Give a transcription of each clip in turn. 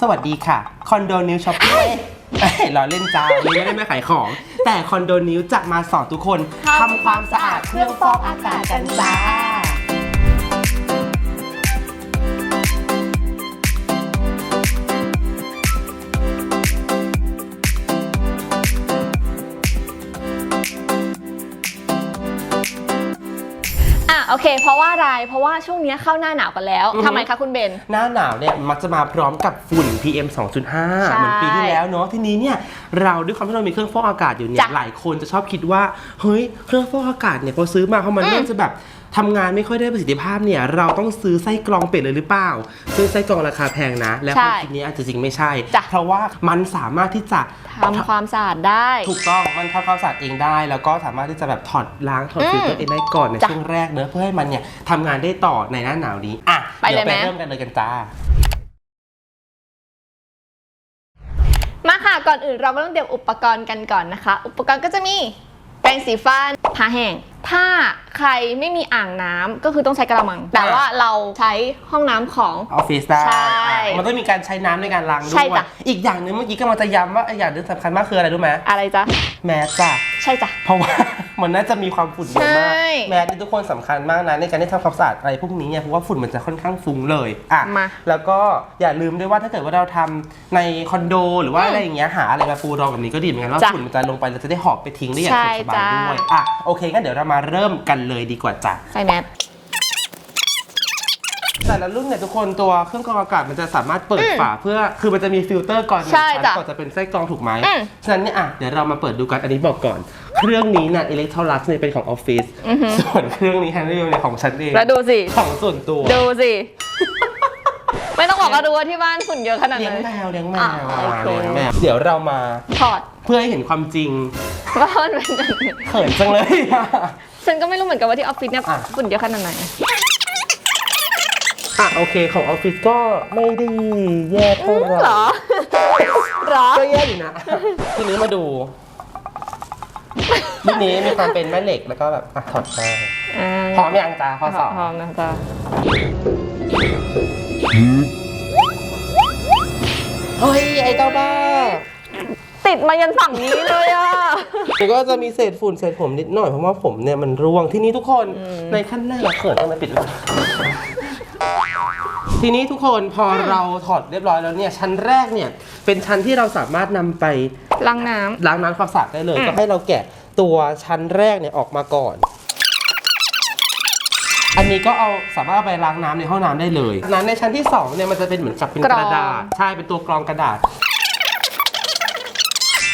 สวัสดีค่ะ คอนโดนิวช็อปปี้เราเล่นจ้าวันนี้ไม่ได้มาขายของ แต่คอนโดนิวจะมาสอนทุกคนทำความสะอาดเครื่องฟอกอากาศกันจ้า เคเพราะว่าอะไร เพราะว่าช่วงนี้เข้าหน้าหนาวกันแล้วอือฮึ ทำไมคะคุณเบน หน้าหนาวเนี่ยมักจะมาพร้อมกับฝุ่น PM 2.5ใช่เหมือนปีที่แล้วเนาะทีนี้เนี่ยเราด้วยความที่เรามีเครื่องฟอกอากาศอยู่เนี่ยจ้ะหลายคนจะชอบคิดว่า เฮ้ย เครื่องฟอกอากาศเนี่ยพอซื้อมาเพราะมันอืมเริ่มจะแบบ ทำงานไม่ค่อยได้ประสิทธิภาพเนี่ย เราต้องซื้อไส้กรองเป็ดเลยหรือเปล่าซึ่งไส้กรองราคาแพงนะ และความคิดนี้อาจจะจริงไม่ใช่ จ้ะ เพราะว่ามันสามารถที่จะ ทำความสะอาดได้ ถูกต้องมันทำความสะอาดเองได้ แล้วก็สามารถที่จะแบบถอดล้างถอดอืมฟิลเตอร์เองได้ก่อนในจ้ะช่วงแรกเนอะเพื่อให้มันเนี่ยทำงานได้ต่อในหน้าหนาวนี้อะไปเลยเดี๋ยวไหมไปเริ่มกันเลยกันจ้า มาค่ะ ก่อนอื่นเราก็ต้องเตรียมอุปกรณ์กันก่อนนะคะ อุปกรณ์ก็จะมีแปรงสีฟันผ้าแห้ง ถ้าใครไม่มีอ่างน้ำก็คือต้องใช้กระมัง แต่ว่าเราใช้ห้องน้ำของ ออฟฟิศได้ใช่อะมันต้องมีการใช้น้ำในการล้างด้ใช่วยจ้ะ อีกอย่างหนึ่งเมื่อกี้ก็มาจะย้ำว่าไอ้อย่างหนึงสำคัญมากคืออะไรรู้ไหมอะไรจ๊ะ แมสจ้ะใช่จ้ะ เพราะว่า มันน่าจะมีความฝุ่นเยอะมาก ใช่แมสนี่ทุกคนสำคัญมากนะในการที่ทำความสะอาดอะไรพวกนี้เนี่ยเพราะว่าฝุ่นมันจะค่อนข้างฟุ้งเลยอะมาแล้วก็อย่าลืมด้วยว่าถ้าเกิดว่าเราทำในคอนโด หรือว่าอืมอะไรอย่างเงี้ยหาอะไรมาปูรองแบบนี้ก็ดีเหมือนกันว่าจ้ะฝุ่นมันจะลงไปเราจะได้หอบไปทิ้งได้อย่างใช่สะดวกสบายจ้ะ ด้วยอะโอเคงั้นเดี๋ยวเรามาเริ่มกันเลยดีกว่าจ้ะ ใส่แมส แต่ละรุ่นเนี่ยทุกคนตัวเครื่องกรองอากาศมันจะสามารถเปิดอืมฝาเพื่อคือมันจะมีฟิลเตอร์ก่อนหนึ่งใช่ชั้นจ้ะก่อนจะเป็นไส้กรองถูกไหมอืมฉะนั้นเนี่ยอะเดี๋ยวเรามาเปิดดูกันอันนี้บอกก่อน เครื่องนี้น่ะอิเล็กโทรลักเนี่ยเป็นของออฟฟิศอือหือส่วนเครื่องนี้แฮนด์เเนี่ยของฉันเองแล้วดูสิ ของส่วนตัวดูสิ ไม่ต้องบอกก็รู้ว่าที่บ้านฝุ่นเยอะขนาดเลี้ยงไหนแมวเลี้ยงแมอะวโอเค เลี้ยงแมวเดี๋ยวเรามาถอดเพื่อให้เห็นความจริงว่ามันเป็นยังไงเขินจังเลยอะฉันก็ไม่รู้เหมือนกันว่าที่ออฟฟิศเนี่ยอะ ฝุ่นเยอะขนาดไหน อะโอเคของออฟฟิศก็ไม่ได้แย่เท่าไหร่เหรอเหรอ ก็แย่อยู่นะทีนี้มาดู รุ่นนี้มีความเป็นแม่เหล็กแล้วก็แบบอะถอดได้อ่าพร้อมยังจ้าข้อสอบพร้อมนะจ๊ะเฮ้ยไอ้เจ้าบ้าติดมายันฝั่งนี้เลยอะเดี๋ยวก็จะมีเศษฝุ่นเศษผมนิดหน่อยเพราะว่าผมเนี่ยมันร่วงที่นี้ทุกคนอืมในขั้นแรกอะเขินเอามาปิดไว้ก่อนทีนี้ทุกคนพอเราถอดเรียบร้อยแล้วเนี่ยชั้นแรกเนี่ยเป็นชั้นที่เราสามารถนำไป ล้างน้ล้างน้ำความสะอาดได้เลยอืมก็ให้เราแกะ ตัวชั้นแรกเนี่ยออกมาก่อน อันนี้ก็เอาสามารถเอาไปล้างน้ำในห้องน้ำได้เลยนั้นในชั้นที่สองเนี่ยมันจะเป็นเหมือนกับเป็นกระดาษ ใช่เป็นตัวกรองกระดาษ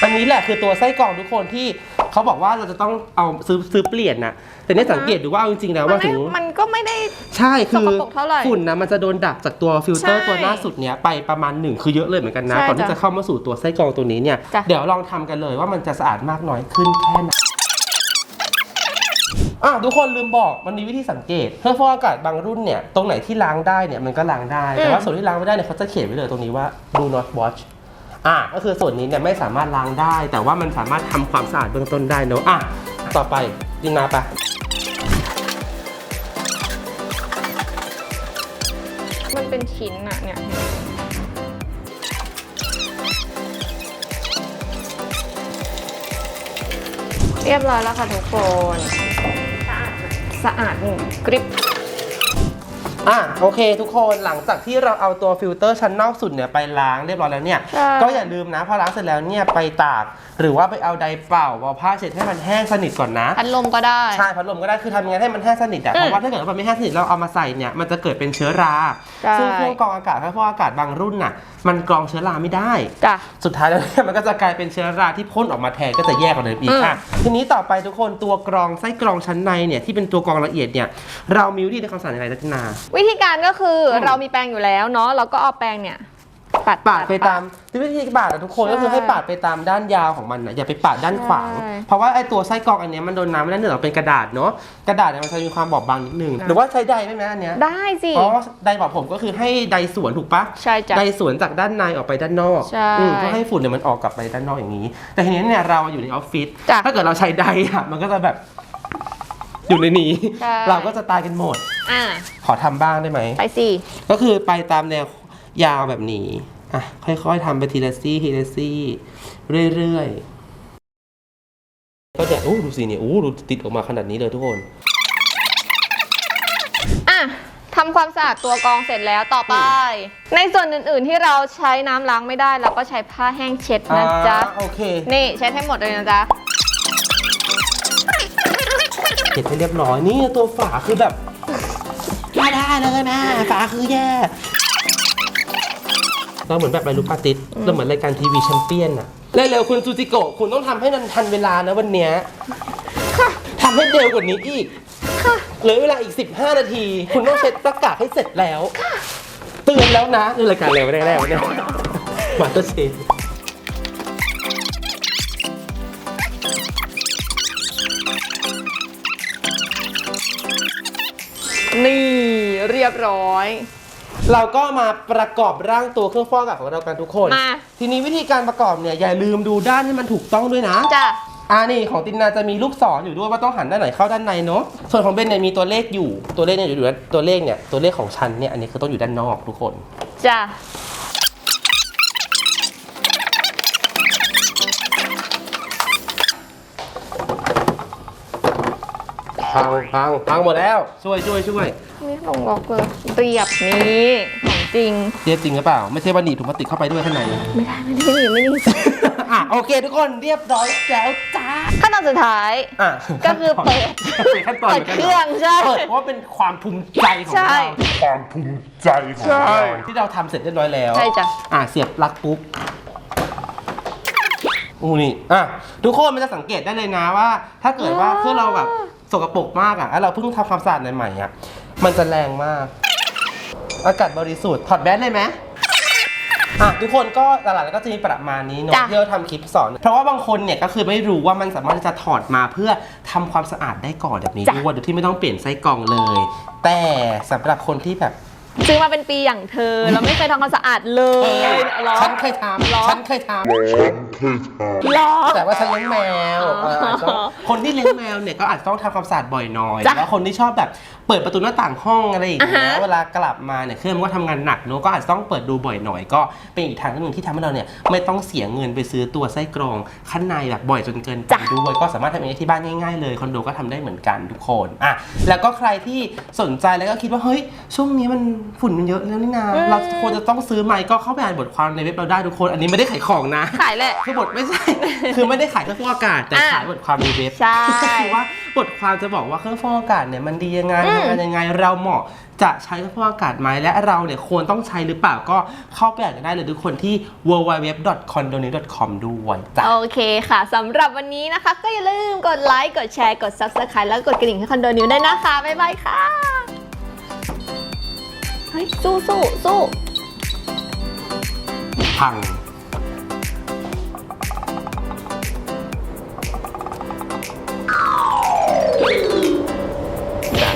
อันนี้แหละคือตัวไส้กรองทุกคนที่เขาบอกว่าเราจะต้องเอาซื้อซื้อเปลี่ยนนะ แต่เนี่ยสังเกตดูว่าเอาจริงๆแล้วำมันว่าไม่ถึง มันก็ไม่ได้ ใช่คือสกปรกเท่าไหร่ฝุ่นนะมันจะโดนดักจากตัวฟิลเตอร์ใช่ตัวหน้าสุดเนี้ยไปประมาณหนึ่งคือเยอะเลยเหมือนกันนะใช่ก่อนที่จ้ะจะเข้ามาสู่ตัวไส้กรองตัวนี้เนี่ยจ้ะ เดี๋ยวลองทำกันเลยว่ามันจะสะอาดมากน้อยขึ้นแค่ไหนอะทุกคนลืมบอกมันมีวิธีสังเกตเครื่องฟอกอากาศบางรุ่นเนี่ยตรงไหนที่ล้างได้เนี่ยมันก็ล้างได้แต่ว่าส่วนที่ล้างไม่ได้เนี่ยเขาจะเขียนไว้เลยตรงนี้ว่า do not wash อะก็คือส่วนนี้เนี่ยไม่สามารถล้างได้ แต่ว่ามันสามารถทำความสะอาดเบื้องต้นได้เนอะอะต่อไปดินาปะ เป็นชิ้นอะเนี่ยเรียบร้อยแล้วค่ะทุกคนสะอาดหนึ่งกริบอะโอเค ทุกคนหลังจากที่เราเอาตัวฟิลเตอร์ชั้นนอกสุดเนี่ยไปล้างเรียบร้อยแล้วเนี่ยใช่ก็อย่าลืมนะพอล้างเสร็จแล้วเนี่ยไปตาก หรือว่าไปเอาไดร์เป่าเอาผ้าเช็ดให้มันแห้งสนิทก่อนนะ พัดลมก็ได้ ใช่พัดลมก็ได้คือทำยังไงให้มันแห้งสนิทอะอืมเพราะว่าถ้าเกิดว่ามันไม่แห้งสนิทเราเอามาใส่เนี่ยมันจะเกิดเป็นเชื้อรา ใช่ ซึ่งเครื่องกรองอากาศเพราะอากาศบางรุ่นน่ะ มันกรองเชื้อราไม่ได้ จ้ะ สุดท้ายแล้วเนี่ยมันก็จะกลายเป็นเชื้อราที่พ่นออกมาแทนก็จะแย่กว่าเดิมอีกอืมค่ะทีนี้ต่อไปทุกคนตัวกรองไส้กรองชั้นในเนี่ยที่เป็นตัวกรองละเอียดเนี่ยเรามีวิธีในความสะอาดยังไงรัตนา วิธีการก็คืออม เรามีแปรงอยู่แล้วเนาะเราก็เอาแปรงเนี่ย ปัดปาดไปตามวิธีปาดอะทุกคนใช่ก็คือให้ปาดไปตามด้านยาวของมันนะอย่าไปปาดด้านขวางใช่เพราะว่าไอ้ตัวไส้กรองอันเนี้ยมันโดนน้ำไม่ได้เนื่องจากเป็นกระดาษเนาะกระดาษเนี่ยมันจะมีความบอบบางนิดนึงนะหรือว่าใช้ไดได้ไหมอันเนี้ยได้สิอ๋อไดบอกผมก็คือให้ไดสวนถูกปะใช่จ้ะไดสวนจากด้านในออกไปด้านนอกใช่อืมเพื่อให้ฝุ่นเนี่ยมันออกกลับไปด้านนอกอย่างนี้ แต่ทีนี้เนี่ยเราอยู่ในออฟฟิศจ้ะถ้าเกิดเราใช้ไดอะมันก็จะแบบอยู่ในนี้ใช่เราก็จะตายกันหมดอะขอทำบ้างได้ไหมไปสิก็คือไปตามแนว ยาวแบบนี้ อะ ค่อยๆทำไปทีละซี่ทีละซี่เรื่อยๆ ก็จะโอ้ดูสิเนี่ยโอ้ดูติดออกมาขนาดนี้เลยทุกคน อะทำความสะอาดตัวกรองเสร็จแล้วต่อไป ในส่วนอื่นๆที่เราใช้น้ำล้างไม่ได้เราก็ใช้ผ้าแห้งเช็ดนะจ๊ะ อ่าโอเค นี่เช็ดให้หมดเลยนะจ๊ะเก็บให้เรียบร้อยนี่ตัวฝาคือแบบ ไม่ได้เลยนะฝาคือแย่ เราเหมือนแบบไปรูปปาติสเราเหมือนรายการทีวีแชมเปี้ยนอะเร็วๆคุณซูจิโกะคุณต้องทำให้มันทันเวลานะวันเนี้ยทำให้เร็วกว่านี้อีกเหลือเวลาอีก 15 นาที คุณต้องเช็ดประกาศให้เสร็จแล้วเตือนแล้วนะนี่รายการเร็วได้แล้วเนี่ยมาสเตอร์เชฟ นี่เรียบร้อย เราก็มาประกอบร่างตัวเครื่องฟอกอากาศของเรากันทุกคน มา ทีนี้วิธีการประกอบเนี่ยอย่าลืมดูด้านให้มันถูกต้องด้วยนะจ้ะอ่านี่ของตินนาจะมีลูกศรอยู่ด้วยว่าต้องหันด้านไหนเข้าด้านในเนาะส่วนของเบนเนี่ยมีตัวเลขอยู่ตัวเลขเนี่ยอยู่ด้านตัวเลขเนี่ยตัวเลขของฉันเนี่ยอันนี้คือต้องอยู่ด้านนอกทุกคน จ้ะ พังพังพังหมดแล้ว ช่วยช่วยช่วยไม่ลงล็อกเลยเรียบนี่ของจริงเรียบจริงหรือเปล่า ไม่ใช่ว่าหนีบถุงพลาสติกเข้าไปด้วยข้างใน ไม่ได้ไม่ได้ไม่ได้ไม่ได้อะโอเคทุกคนเรียบร้อยแล้วจ้าขั้นตอนสุดท้าย อะก็คือเปิดเปิดขั้นตอนเปิดเครื่องใช่ เปิดเพราะว่าเป็นความภูมิใจของใช่ เราความภูมิใจของเราที่เราทำเสร็จเรียบร้อยแล้วใช่จ้ะ อะเสียบปลั๊กปุ๊บอู้นี่อะทุกคนมันจะสังเกตได้เลยนะว่า ถ้าเกิดว่าเครื่องเราแบบ สกปรกมากอะแล้วเราเพิ่งทำความสะอาดใหม่ๆอะมันจะแรงมาก อากาศบริสุทธิ์ถอดแบตเลยไหมอะทุกคนก็ตลาดแล้วก็จะมีประมาณนี้เนาะจ้ะที่เราทำคลิปสอน เพราะว่าบางคนเนี่ยก็คือไม่รู้ว่ามันสามารถที่จะถอดมาเพื่อทำความสะอาดได้ก่อนแบบนี้ด้วยโดยที่ไม่ต้องเปลี่ยนไส้กรองเลย แต่สำหรับคนที่แบบ ซื้อมาเป็นปีอย่างเธอเราไม่เคยทำความสะอาดเลยเหรอ ฉันเคยทหรอำฉันเคยทำ ฉัน เคยทำ หรอ แต่ว่าฉันเลี้ยงแมวอ๋อเอออาจจะคนที่เลี้ยงแมวเนี่ยก็อาจจะต้องทำความสะอาดบ่อยหน่อยจ้ะแล้วคนที่ชอบแบบเปิดประตูหน้าต่างห้องอะไรอย่างเงี้อ่ายฮะ เวลากลับมาเนี่ยเครื่องมันก็ทำงานหนักเนอะก็อาจจะต้องเปิดดูบ่อยหน่อยก็เป็นอีกทางหนึ่งที่ทำให้เราเนี่ยไม่ต้องเสียเงินไปซื้อตัวไส้กรองข้างในแบบบ่อยจนเกินไปจ้ะด้วยก็สามารถทำเองที่บ้านง่ายๆเลยคอนโดก็ทำได้เหมือนกันทุกคนอะแล้วก็ใครที่สนใจแล้วก็คิดว่าเฮ้ยช่วงนี้มันฝุ่นมันเยอะแล้วนี่นาเราควรจะต้องซื้อไหมก็เข้าไปอ่านบทความในเว็บเราได้ทุกคน อันนี้ไม่ได้ขายของนะ ขายแหละ คือบทไม่ใช่ คือไม่ได้ขายเครื่องฟอกอากาศ แต่อะขายบทความในเว็บใช่คือว่าบทความจะบอกว่าเครื่องฟอกอากาศเนี่ยมันดียังไงอืม ทำงานยังไงเราเหมาะจะใช้เครื่องฟอกอากาศไหมและเราเนี่ยควรต้องใช้หรือเปล่าก็เข้าไปอ่านกันได้เลยทุกคนที่ www.condonym.com ด้วยจ้ะ โอเคค่ะสำหรับวันนี้นะคะ ก็อย่าลืมกดไลค์ กดแชร์ กด Subscribe แล้วกดกระดิ่งให้คอนโดนิวได้วยนะคะ บ๊ายบายค่ะ เฮ้ย สู้สู้สู้ พัง